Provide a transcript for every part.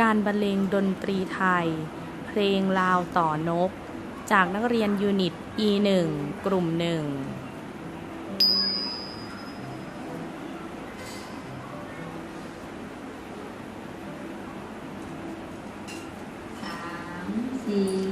การบรรเลงดนตรีไทย เพลงลาวต่อนก จากนักเรียนยูนิต E1 กลุ่มหนึ่งสี่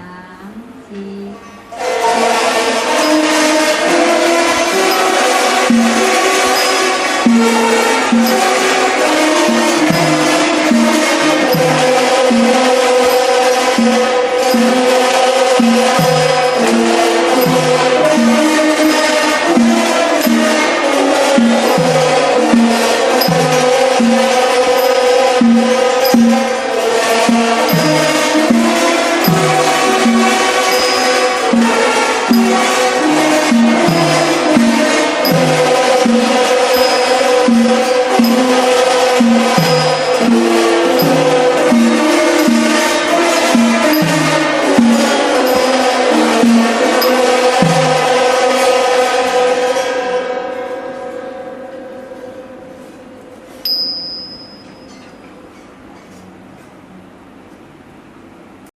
ามสี่ Música